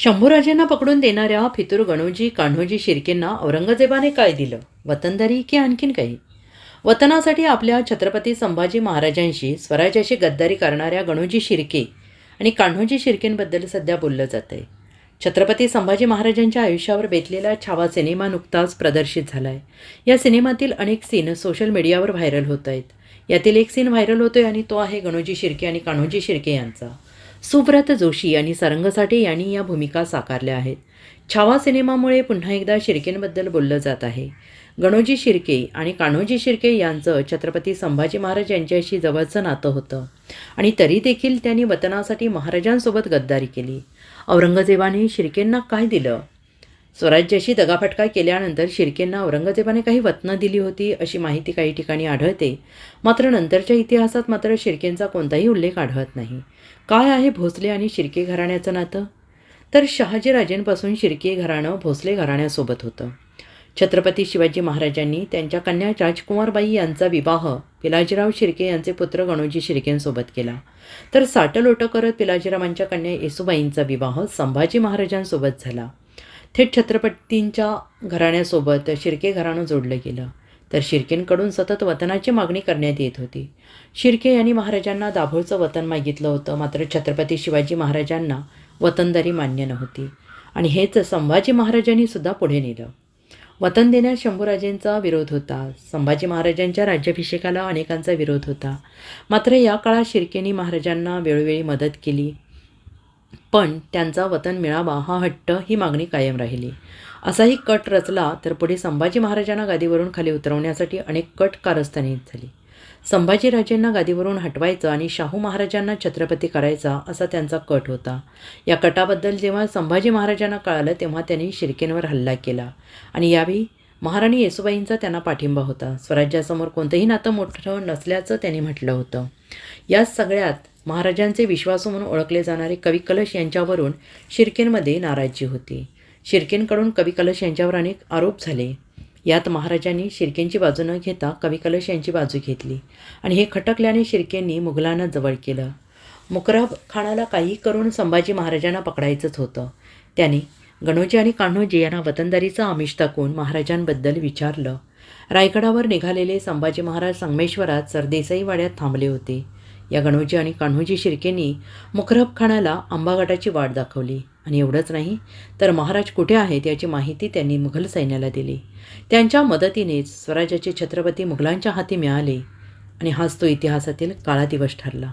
शंभूराजेंना पकडून देणाऱ्या फितूर गणोजी कान्होजी शिर्केंना औरंगजेबाने काय दिलं? वतनदारी की आणखीन काही? वतनासाठी आपल्या छत्रपती संभाजी महाराजांशी स्वराज्याशी गद्दारी करणाऱ्या गणोजी शिर्के आणि कान्होजी शिर्केंबद्दल सध्या बोललं जात आहे छत्रपती संभाजी महाराजांच्या आयुष्यावर बेतलेला छावा सिनेमा नुकताच प्रदर्शित झाला आहे या सिनेमातील अनेक सीन सोशल मीडियावर व्हायरल होत आहेत. यातील एक सीन व्हायरल होतो आहे आणि तो आहे गणोजी शिर्के आणि कान्होजी शिर्के यांचा. सुव्रत जोशी आणि सरंगसाठे यांनी या भूमिका साकारल्या आहेत. छावा सिनेमामुळे पुन्हा एकदा शिर्केंबद्दल बोललं जात आहे. गणोजी शिर्के आणि कान्होजी शिर्के यांचं छत्रपती संभाजी महाराज यांच्याशी जवळचं नातं होतं आणि तरी देखील त्यांनी वतनासाठी महाराजांसोबत गद्दारी केली. औरंगजेबाने शिर्केंना काय दिलं? स्वराज्याशी दगाफटका केल्यानंतर शिर्केंना औरंगजेबाने काही वतनं दिली होती अशी माहिती काही ठिकाणी आढळते. मात्र नंतरच्या इतिहासात मात्र शिर्केंचा कोणताही उल्लेख आढळत नाही. काय आहे भोसले आणि शिर्के घराण्याचं नातं? तर शहाजीराजेंपासून शिर्के घराणं भोसले घराण्यासोबत होतं. छत्रपती शिवाजी महाराजांनी त्यांच्या कन्या राजकुमारबाई यांचा विवाह पिलाजीराव शिर्के यांचे पुत्र गणोजी शिर्केंसोबत केला. तर साटलोटं करत पिलाजीरावांच्या कन्या येसुबाईंचा विवाह संभाजी महाराजांसोबत झाला. थेट छत्रपतींच्या घराण्यासोबत शिर्के घराणं जोडलं गेलं. तर शिर्केंकडून सतत वतनाची मागणी करण्यात येत होती. शिर्के यांनी महाराजांना दाभोळचं वतन मागितलं होतं मात्र छत्रपती शिवाजी महाराजांना वतनदारी मान्य नव्हती. आणि हेच संभाजी महाराजांनी सुद्धा पुढे नेलं. वतन देण्यास शंभूराजेंचा विरोध होता. संभाजी महाराजांच्या राज्याभिषेकाला अनेकांचा विरोध होता. मात्र या काळात शिर्केंनी महाराजांना वेळोवेळी मदत केली. पण त्यांचा वतन मिळावा हा हट्ट ही मागणी कायम राहिली. असाही कट रचला तर पुढे संभाजी महाराजांना गादीवरून खाली उतरवण्यासाठी अनेक कट कारस्थानी झाली. संभाजीराजेंना गादीवरून हटवायचं आणि शाहू महाराजांना छत्रपती करायचा असा त्यांचा कट होता. या कटाबद्दल जेव्हा संभाजी महाराजांना कळालं तेव्हा त्यांनी शिर्केंवर हल्ला केला आणि यावेळी महाराणी येसुबाईंचा त्यांना पाठिंबा होता. स्वराज्यासमोर कोणतंही नातं मोठं नसल्याचं त्यांनी म्हटलं होतं. या सगळ्यात महाराजांचे विश्वासू म्हणून ओळखले जाणारे कवी कलश यांच्यावरून शिर्केंमध्ये नाराजी होती. शिर्केंकडून कवी कलश यांच्यावर अनेक आरोप झाले. यात महाराजांनी शिर्केंची बाजू न घेता कवी कलश यांची बाजू घेतली आणि हे खटकल्याने शिर्केंनी मुघलांना जवळ केलं. मुकराब खानाला काही करून संभाजी महाराजांना पकडायचंच होतं. त्याने गणोजी आणि कान्होजी यांना वतनदारीचं आमिष टाकून महाराजांबद्दल विचारलं. रायगडावर निघालेले संभाजी महाराज संगमेश्वरात सरदेसाई वाड्यात थांबले होते. या गणोजी आणि कान्होजी शिर्केंनी मुखरबखानाला खानाला आंबाघाटाची वाट दाखवली. आणि एवढंच नाही तर महाराज कुठे आहेत याची माहिती त्यांनी मुघल सैन्याला दिली. त्यांच्या मदतीनेच स्वराज्याचे छत्रपती मुघलांच्या हाती मिळाले. आणि हाच तो इतिहासातील काळा दिवस ठरला.